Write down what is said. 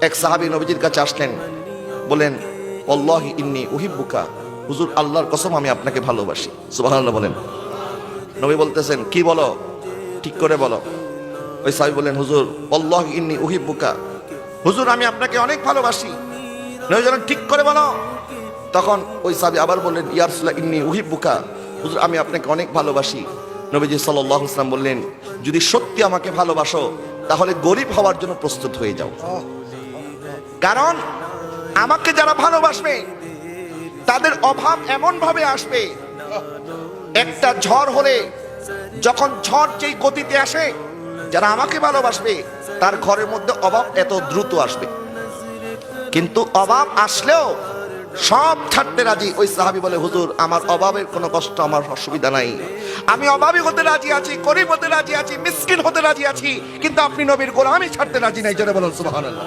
এক সাহাবী নবীজির কাছে আসলেন, বলেন অল্লাহি ইন্নি উহিব্বুকা। হুজুর, আল্লাহর কসম, আমি আপনাকে ভালোবাসি। সুবহানাল্লাহ বলেন। নবী বলতেছেন, কি বলো? ঠিক করে বলো। ওই সাহাবী বলেন হুজুর অল্লাহ ইন্নি উহিব্বুকা। হুজুর, আমি আপনাকে অনেক ভালোবাসি। নবী বলেন ঠিক করে বলো। তখন ওই সাহাবী আবার বললেন ইয়ারসুল্লাহ ইন্নি উহিব্বুকা। হুজুর, আমি আপনাকে অনেক ভালোবাসি। নবীজি সাল্লাল্লাহু আলাইহি ওয়াসাল্লাম বললেন, যদি সত্যি আমাকে ভালোবাসো, তাহলে গরিব হওয়ার জন্য প্রস্তুত হয়ে যাও। কারণ আমাকে যারা ভালোবাসবে, তাদের অভাব এমন ভাবে আসবে, একটা ঝড় হলে, যখন ঝড় যেই গতিতে আসে, যারা আমাকে ভালোবাসবে, তার ঘরের মধ্যে অভাব এত দ্রুত আসবে। কিন্তু অভাব আসলেও সব ছাড়তে রাজি, ওই সাহাবি বলে, হুজুর, আমার অভাবের কোনো কষ্ট, আমার অসুবিধা নাই। আমি অভাবী হতে রাজি আছি, গরিব হতে রাজি আছি, মিসকিন হতে রাজি আছি, কিন্তু আপনি নবীর গোলামি ছাড়তে রাজি নাই। জোরে বলুন, সুবহানাল্লাহ।